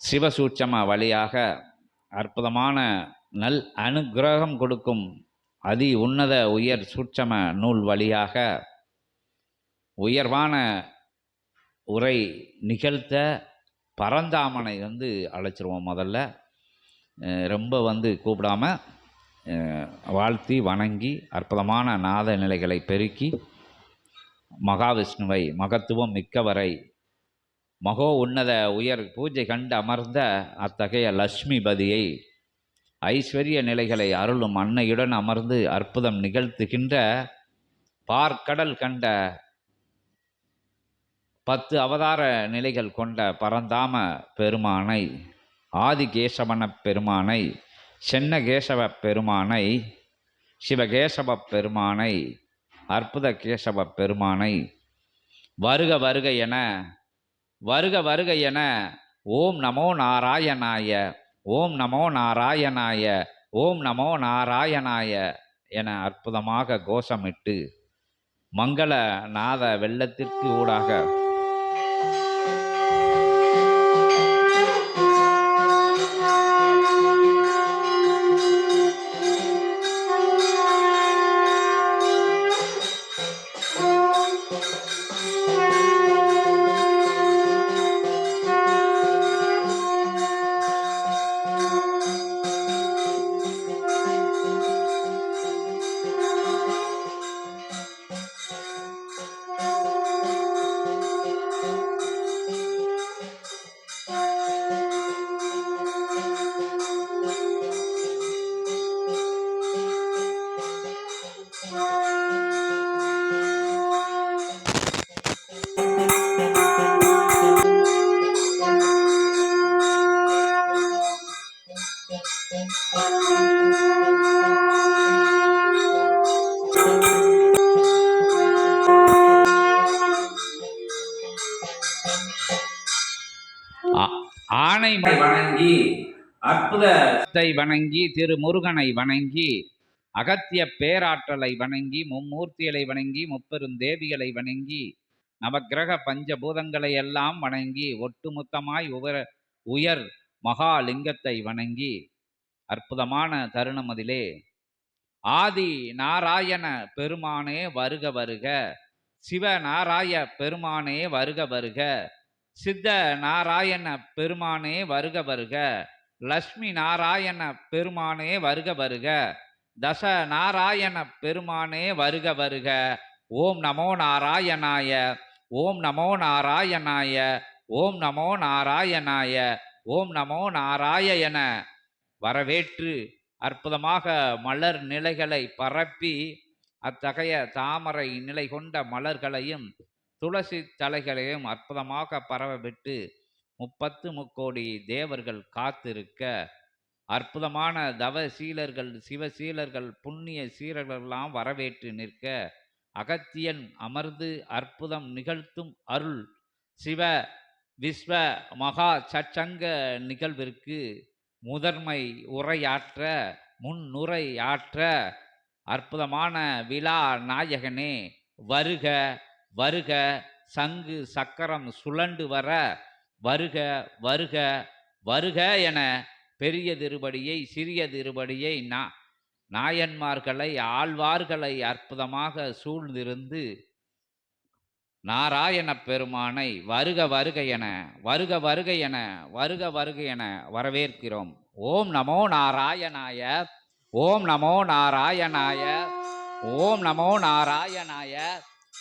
சிவசூட்சம வழியாக அற்புதமான நல் அனுக்கிரகம் கொடுக்கும் அதி உன்னத உயர் சூட்சம நூல் வழியாக உயர்வான உரை நிகழ்த்த பரந்தாமனை வந்து அழைச்சிருவோம் முதல்ல. ரொம்ப வந்து கூப்பிடாம வாழ்த்தி வணங்கி அற்புதமான நாத நிலைகளை பெருக்கி மகாவிஷ்ணுவை மகத்துவம் மிக்கவரை மகோ உன்னத உயர் பூஜை கண்டு அமர்ந்த அத்தகைய லட்சுமிபதியை ஐஸ்வர்ய நிலைகளை அருளும் அன்னையுடன் அமர்ந்து அற்புதம் நிகழ்த்துகின்ற பார்க்கடல் கண்ட பத்து அவதார நிலைகள் கொண்ட பரந்தாம பெருமானை ஆதிகேசவன பெருமானை சென்னகேசவ பெருமானை சிவகேசவ பெருமானை அற்புத கேசவ பெருமானை வருக வருக என வருக வருக என ஓம் நமோ நாராயணாய ஓம் நமோ நாராயணாய ஓம் நமோ நாராயணாய என அற்புதமாக கோஷமிட்டு மங்கள நாத வெள்ளத்திற்கு ஊடாக வணங்கி அற்புதத்தை வணங்கி திரு முருகனை வணங்கி அகத்திய பேராற்றலை வணங்கி மும்மூர்த்திகளை வணங்கி முப்பெரும் தேவிகளை வணங்கி நவக்கிரக பஞ்சபூதங்களை எல்லாம் வணங்கி ஒட்டுமொத்தமாய் உவர உயர் மகாலிங்கத்தை வணங்கி அற்புதமான தருணம் அதிலே ஆதி நாராயண பெருமானே வருக வருக சிவ நாராய பெருமானே வருக வருக சித்த நாராயண பெருமானே வருக வருக. லக்ஷ்மி நாராயண பெருமானே வருக வருக. தச நாராயண பெருமானே வருக வருக. ஓம் நமோ நாராயணாய ஓம் நமோ நாராயணாய ஓம் நமோ நாராயணாய ஓம் நமோ நாராயண. வரவேற்று அற்புதமாக மலர் நிலைகளை பரப்பி அத்தகைய தாமரை நிலை கொண்ட மலர்களையும் துளசி தலைகளையும் அற்புதமாக பரவவிட்டு முப்பத்து முக்கோடி தேவர்கள் காத்திருக்க அற்புதமான தவ சீலர்கள் சிவசீலர்கள் புண்ணிய சீலர்களெல்லாம் வரவேற்று நிற்க அகத்தியன் அமர்ந்து அற்புதம் நிகழ்த்தும் அருள் சிவ விஸ்வ மகா சச்சங்க நிகழ்விற்கு முதன்மை உரையாற்ற முன்னுரையாற்ற அற்புதமான விழா நாயகனே வருக! வருக சங்கு சக்கரம் சுழண்டு வர வருக வருக வருக என பெரிய திருபடியை சிறிய திருபடியை நா நாயன்மார்களை ஆழ்வார்களை அற்புதமாக சூழ்ந்திருந்து நாராயண பெருமானை வருக வருக என வருக வருக என வருக வருக என வரவேற்கிறோம். ஓம் நமோ நாராயணாய ஓம் நமோ நாராயணாய ஓம் நமோ நாராயணாய.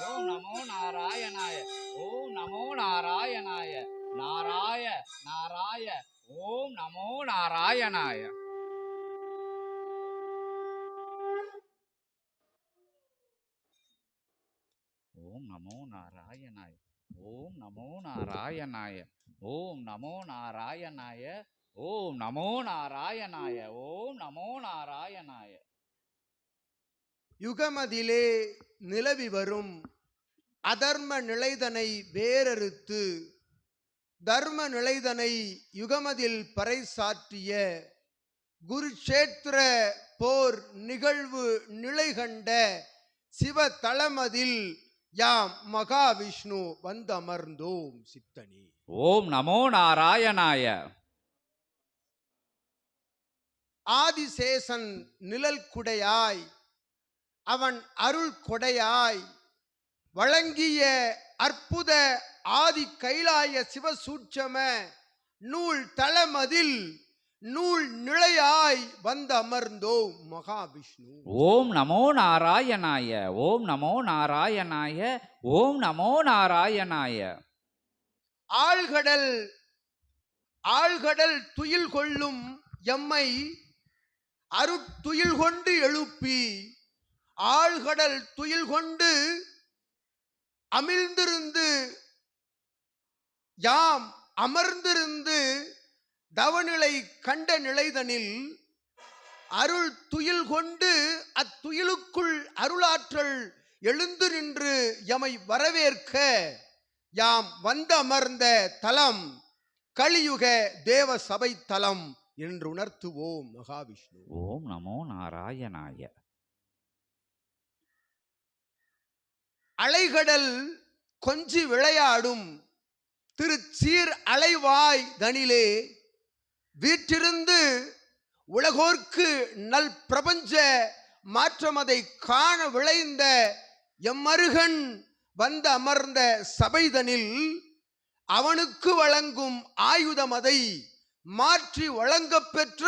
ஓம் நமோ நாராயணாய ஓம் நமோ நாராயணாய நாராய நாராய ஓம் நமோ நாராயணாய. ஓம் நமோ நாராயணாய ஓம் நமோ நாராயணாய ஓம் நமோ நாராயணாய ஓம் நமோ நாராயணாய ஓம் நமோ நாராயணாய. யுகமதிலே நிலவி வரும் அதர்ம நிலைதனை வேறறுத்து தர்ம நிலைதனை யுகமதில் பறைசாற்றிய குருஷேத்திர போர் நிகழ்வு நிலை கண்ட சிவ தளமதில் யாம் மகாவிஷ்ணு வந்தமர்ந்தோம் சித்தனி. ஓம் நமோ நாராயணாய. ஆதிசேஷன் நிழல் குடையாய் அவன் அருள் கொடையாய். வழங்கிய அற்புத ஆதி கைலாய சிவசூட்சம நூல் தளமதில் நூல் நிலையாய் வந்து அமர்ந்தோம் மகாவிஷ்ணு. ஓம் நமோ நாராயணாய ஓம் நமோ நாராயணாய ஓம் நமோ நாராயணாய. ஆழ்கடல் ஆழ்கடல் துயில் கொள்ளும் எம்மை அருட்துயில் கொண்டு எழுப்பி ஆழ்கடல் துயில் கொண்டு அமிழ்ந்திருந்து யாம் அமர்ந்திருந்து தவநிலை கண்ட நிலைதனில் அருள் துயில் கொண்டு அத்துயிலுக்குள் அருளாற்றல் எழுந்து நின்று எமை வரவேற்க. யாம் வந்து அமர்ந்த தலம் கலியுக தேவ சபை தலம் என்று உணர்த்துவோம் மகாவிஷ்ணு. ஓம் நமோ நாராயணாய. அலைகடல் கொஞ்சி விளையாடும் திருச்சீர் அலைவாய் தனிலே வீற்றிருந்து உலகோர்க்கு நல் பிரபஞ்ச மாற்றமதை காண விளைந்த எம்மருகன் வந்து அமர்ந்த சபைதனில் அவனுக்கு வழங்கும் ஆயுதமதை மாற்றி வழங்கப்பெற்ற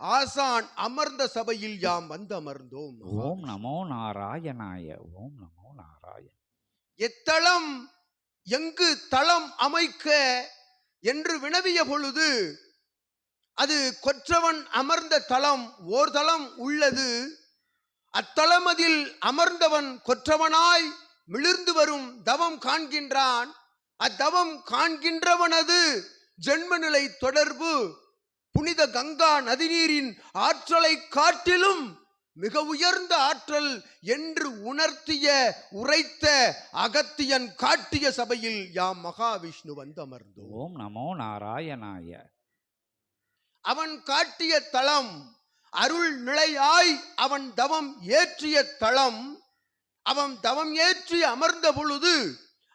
ஆசான் அமர்ந்த சபையில் யாம் வந்து அமர்ந்தோம் ஓம் நமோ நாராயணாய ஓம் நமோ நாராயண. எத்தளம் எங்கு தளம் அமைக்க என்று வினவிய பொழுது அது கொற்றவன் அமர்ந்த தளம் ஓர் தளம் உள்ளது. அத்தளமதில் அமர்ந்தவன் கொற்றவனாய் மிளிர்ந்து வரும் தவம் காண்கின்றான். அத்தவம் காண்கின்றவனது ஜென்மநிலை தொடர்பு புனித கங்கா நதிநீரின் ஆற்றலை காட்டிலும் மிக உயர்ந்த ஆற்றல் என்று உணர்த்திய உரைத்த அகத்தியன் காட்டிய சபையில் யாம் மகாவிஷ்ணு வந்து அமர்ந்தோம் ஓம் நமோ நாராயணாய. அவன் காட்டிய தளம் அருள் நிலையாய் அவன் தவம் ஏற்றிய தளம் அவன் தவம் ஏற்றி அமர்ந்த பொழுது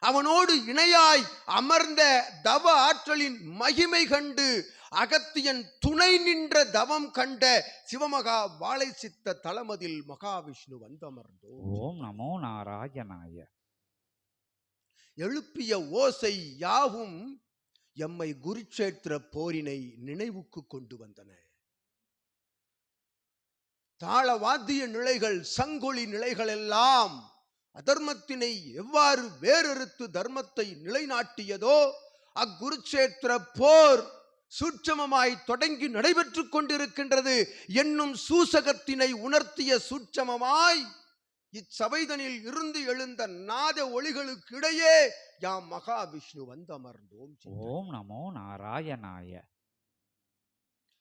அவனோடு இணையாய் அமர்ந்த தவ ஆற்றலின் மகிமை கண்டு அகத்தியன் துணை நின்ற தவம் கண்ட சிவமகா வாழை சித்த தளமதில் மகாவிஷ்ணு வந்தமர்ந்தோம் ஓம் நமோ நாராயணாய. எழுப்பிய ஓசை யாவும் எம்மை குருச்சேத்திர போரினை நினைவுக்கு கொண்டு வந்தன. தாளவாத்திய நிலைகள் சங்கொலி நிலைகள் எல்லாம் அதர்மத்தினை எவ்வாறு வேறறுத்து தர்மத்தை நிலைநாட்டியதோ அக்குருச்சேத்திர போர் சூட்சமமாய் தொடங்கி நடைபெற்றுக் கொண்டிருக்கின்றது என்னும் சூசகத்தினை உணர்த்திய சூட்சமமாய் இச்சபைதனில் இருந்து எழுந்த நாத ஒளிகளுக்கு இடையே யாம் மகாவிஷ்ணு வந்து அமர்ந்தோம் சித்தனே. ஓம் நமோ நாராயணாய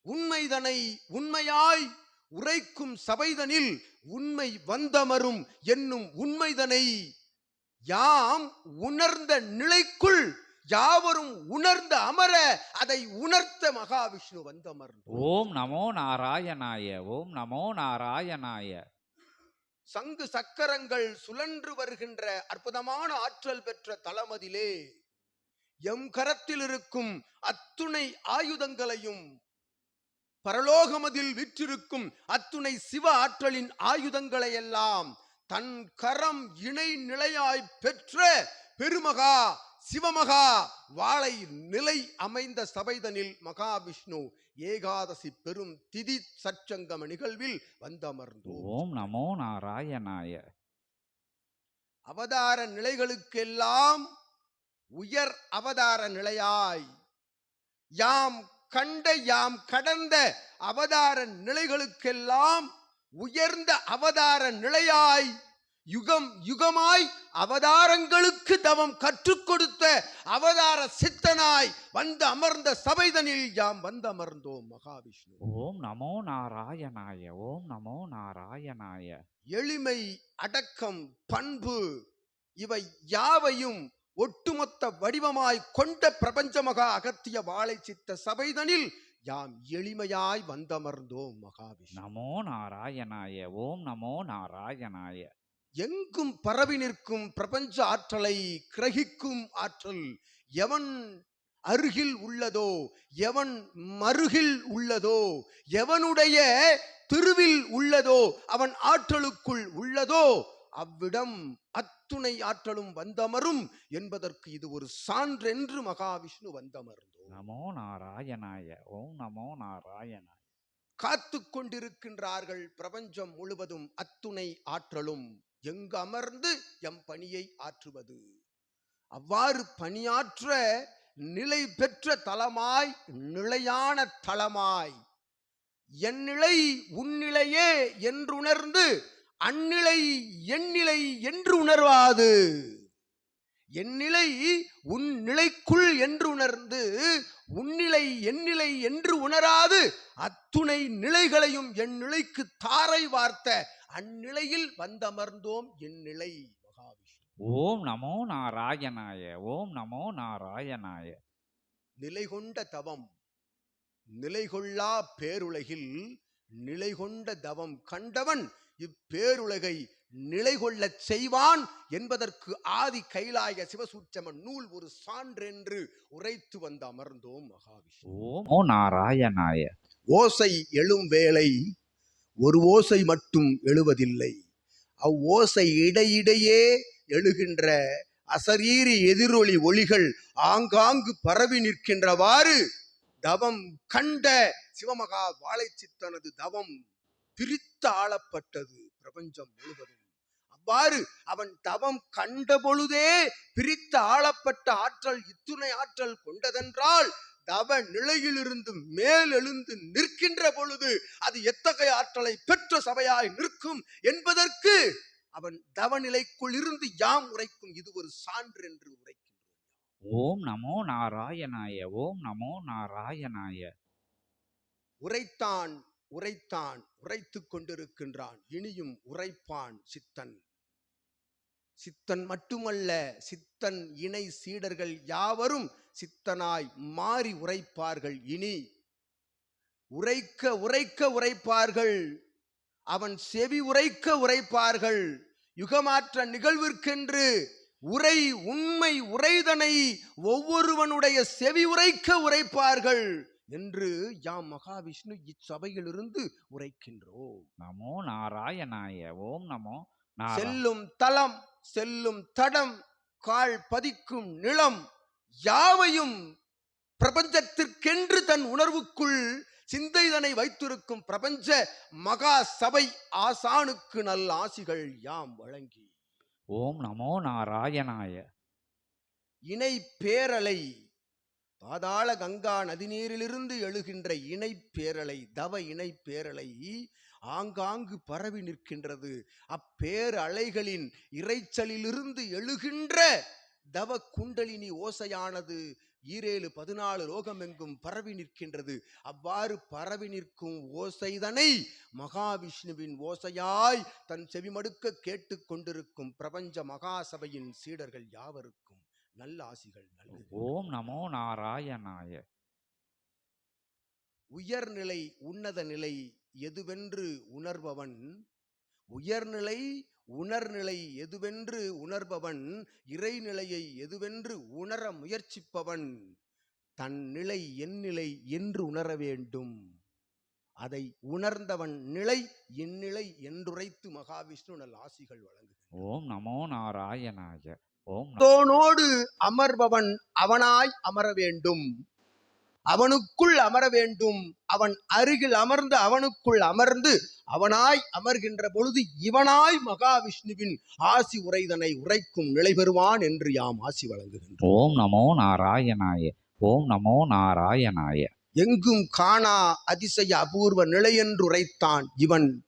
உண்மைதனை உண்மையாய் உரைக்கும் சபைதனில் உண்மை வந்தமரும் என்னும் உண்மைதனை யாம் உணர்ந்த நிலைக்குள் யாவரும் உணர்ந்த அமர அதை உணர்த்த மகாவிஷ்ணு வந்தமர்ந்தோம் ஓம் நமோ நாராயணாய ஓம் நமோ நாராயணாய. சங்கு சக்கரங்கள் சுழன்று வருகின்ற அற்புதமான ஆற்றல் பெற்ற தளமதிலே எம் கரத்தில் இருக்கும் அத்துணை ஆயுதங்களையும் பரலோகமதில் விற்றிருக்கும் அத்துணை சிவ ஆற்றலின் ஆயுதங்களை எல்லாம் தன் கரம் இணை நிலையாய் பெற்ற பெருமகா சிவமகா வாளை நிலை அமைந்த சபைதனில் மகாவிஷ்ணு ஏகாதசி பெரும் திதி சற்சங்கம நிகழ்வில் வந்தமர்ந்தோம். ஓம் நமோ நாராயணாய. அவதார நிலைகளுக்கெல்லாம் உயர் அவதார நிலையாய் யாம் கண்ட யாம் கடந்த அவதார நிலைகளுக்கெல்லாம் உயர்ந்த அவதார நிலையாய் யுகம் யுகமாய் அவதாரங்களுக்கு தவம் கற்றுக் கொடுத்த அவதார சித்தனாய் வந்து அமர்ந்த சபைதனில் யாம் வந்து அமர்ந்தோம் மகாவிஷ்ணு. ஓம் நமோ நாராயணாய ஓம் நமோ நாராயணாய. எளிமை அடக்கம் பண்பு இவை யாவையும் ஒட்டுமொத்த வடிவமாய் கொண்ட பிரபஞ்ச மகா அகத்திய வாழை சித்த சபைதனில் யாம் எளிமையாய் வந்தமர்ந்தோம் மகாவிஷ்ணு. நமோ நாராயணாய ஓம் நமோ நாராயணாய. எங்கும் பரவி நிற்கும் பிரபஞ்ச ஆற்றலை கிரகிக்கும் ஆற்றல் எவன் அருகில் உள்ளதோ எவன் மருகில் உள்ளதோ எவனுடைய திருவில் உள்ளதோ அவன் ஆற்றலுக்குள் உள்ளதோ அவ்விடம் அத்துணை ஆற்றலும் வந்தமரும் என்பதற்கு இது ஒரு சான்றென்று மகாவிஷ்ணு வந்தமர்ந்தோம். நமோ நாராயணாய ஓம் நமோ நாராயணாய. காத்து கொண்டிருக்கின்றார்கள் பிரபஞ்சம் முழுவதும் அத்துணை ஆற்றலும். எங்கு அமர்ந்து எம் பணியை ஆற்றுவது? அவ்வாறு பணியாற்ற நிலை பெற்ற தலமாய் நிலையான தலமாய் என் நிலை உன்னிலையே என்றுணர்ந்து அந்நிலை எந்நிலை என்று உணர்வாது. என் நிலை உன் நிலைக்குள் என்று உணர்ந்து உன்னிலை எந்நிலை என்று உணராது. அத்துணை நிலைகளையும் என் நிலைக்கு தாரை வார்த்த அந்நிலையில் வந்தமர்ந்தோம் என் நிலை மகாவிஷ்ணு. ஓம் நமோ நாராயணாய ஓம் நமோ நாராயணாய. நிலை கொண்ட தவம் நிலை கொள்ளா பேருலகில் நிலை கொண்ட தவம் கண்டவன் இப்பேருலகை நிலை கொள்ளச் செய்வான் என்பதற்கு ஆதி கைலாய சிவசூட்சமன் நூல் ஒரு சான்றென்று உரைத்து வந்து அமர்ந்தோம் மகாவிஷ்ணு. ஓம் ஓ நாராயணாய. ஓசை எழும் வேளை ஒரு ஓசை மட்டும் எழுவதில்லை. அவ்வோசை இடையிடையே எழுகின்ற அசரீரி எதிரொலி ஒளிகள் ஆங்காங்கு பரவி நிற்கின்றவாறு தவம் கண்ட சிவமகா வாழைச்சித்தனது தவம் பிரித்து ஆளப்பட்டது பிரபஞ்சம் முழுவதும். அவ்வாறு அவன் தவம் கண்ட பொழுதே பிரித்து ஆளப்பட்ட ஆற்றல் இத்துணை ஆற்றல் கொண்டதென்றால் தவ நிலையிலிருந்து மேலெழுந்து நிற்கின்ற பொழுது அது எத்தகைய ஆற்றலை பெற்ற சபையாய் நிற்கும் என்பதற்கு அவன் தவநிலைக்குள் இருந்து யாம் உரைக்கும் இது ஒரு சான்று என்று உரைக்கின்றோம். ஓம் நமோ நாராயணாய ஓம் நமோ நாராயணாய. உரைத்தான் உரைத்தான் உரைத்துக் கொண்டிருக்கின்றான். இனியும் உரைப்பான் சித்தன். சித்தன் மட்டுமல்ல சித்தன் இணை சீடர்கள் யாவரும் சித்தனாய் மாறி உரைப்பார்கள். இனி உரைக்க உரைக்க உரைப்பார்கள். அவன் செவி உரைக்க உரைப்பார்கள். யுகமாற்ற நிகழ்விற்கென்று உரை உண்மை உரைதனை ஒவ்வொருவனுடைய செவி உரைக்க உரைப்பார்கள். என்று யாம் மகாவிஷ்ணு இச்சபையிலிருந்து உரைக்கின்றோம். நமோ நாராயணாய ஓம் நமோ செல்லும் தலம் செல்லும் தடம் கால் பதிக்கும் நிலம் யாவையும் பிரபஞ்சத்திற்கென்று தன் உணர்வுக்குள் சிந்தைதனை வைத்திருக்கும் பிரபஞ்ச மகா சபை ஆசானுக்கு நல் ஆசிகள் யாம் வழங்கி. ஓம் நமோ நாராயணாய. இணை பேரலை பாதாள கங்கா நதிநீரிலிருந்து எழுகின்ற இணைப்பேரலை தவ இணைப்பேரலை ஆங்காங்கு பரவி நிற்கின்றது. அப்பேரலைகளின் இறைச்சலிலிருந்து இரைச்சலிலிருந்து எழுகின்ற தவ குண்டலினி ஓசையானது ஈரேழு பதினாலு லோகமெங்கும் பரவி நிற்கின்றது. அவ்வாறு பரவி நிற்கும் ஓசைதனை மகாவிஷ்ணுவின் ஓசையாய் தன் செவிமடுக்க கேட்டுக் கொண்டிருக்கும் பிரபஞ்ச மகாசபையின் சீடர்கள் யாவருக்கும் நல்ல ஆசிகள் நல்கு ஓம் நமோ நாராயணாய. உயர்நிலை உன்னத நிலை எதுவென்று உணர்பவன் உயர்நிலை உணர்நிலை எதுவென்று உணர்பவன் இறைநிலையை எதுவென்று உணர முயற்சிப்பவன் தன் நிலை என் நிலை என்று உணர வேண்டும். அதை உணர்ந்தவன் நிலை இந்நிலை என்றுரைத்து மகாவிஷ்ணு நல் ஆசிகள் வழங்குகிறான் ஓம் நமோ நாராயணாய. தோனோடு அமர்பவன் அவனாய் அமர வேண்டும். அவனுக்குள் அமர வேண்டும். அவன் அருகில் அமர்ந்து அவனுக்குள் அமர்ந்து அவனாய் அமர்கின்ற பொழுது இவனாய் மகாவிஷ்ணுவின் ஆசி உரைதனை உரைக்கும் நிலை பெறுவான் என்று யாம் ஆசி வழங்குகின்றோம். ஓம் நமோ நாராயணாய ஓம் நமோ நாராயணாய. எங்கும் காணா அதிசய அபூர்வ நிலை என்று உரைத்தான் இவன்.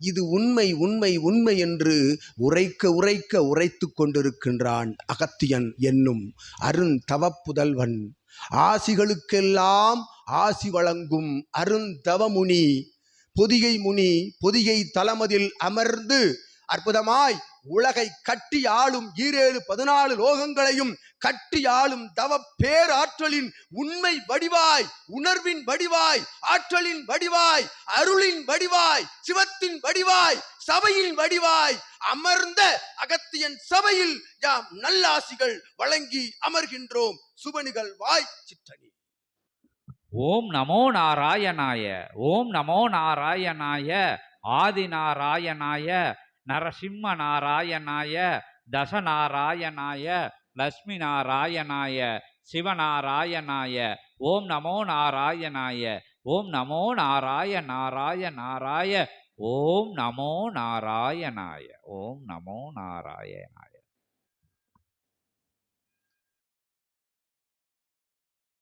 இது உண்மை உண்மை உண்மை என்று உரைக்க உரைக்க உரைத்துக் கொண்டிருக்கின்றான் அகத்தியன் என்னும் அருந்தவப்புதல்வன். ஆசிகளுக்கெல்லாம் ஆசி வழங்கும் அருந்தவமுனி பொதிகை முனி பொதிகை தலமதில் அமர்ந்து அற்புதமாய் உலகை கட்டி ஆளும் ஈரேழு பதினாலு லோகங்களையும் கட்டி ஆளும் தவ பேராற்றலின் உண்மை வடிவாய் உணர்வின் வடிவாய் ஆற்றலின் வடிவாய் அருளின் வடிவாய் சிவத்தின் வடிவாய் சபையின் வடிவாய் அமர்ந்த அகத்தியன் சபையில் யாம் நல்லாசிகள் வழங்கி அமர்கின்றோம். சுபனிகள் வாய் சிற்றணி. ஓம் நமோ நாராயணாய ஓம் நமோ நாராயணாய ஆதி நாராயணாய நரசிம்ம நாராயணாய தசநாராயணாய லக்ஷ்மி நாராயணாய சிவநாராயணாய ஓம் நமோ நாராயணாய ஓம் நமோ நாராய நாராய நாராய ஓம் நமோ நாராயணாய ஓம் நமோ நாராயணாய.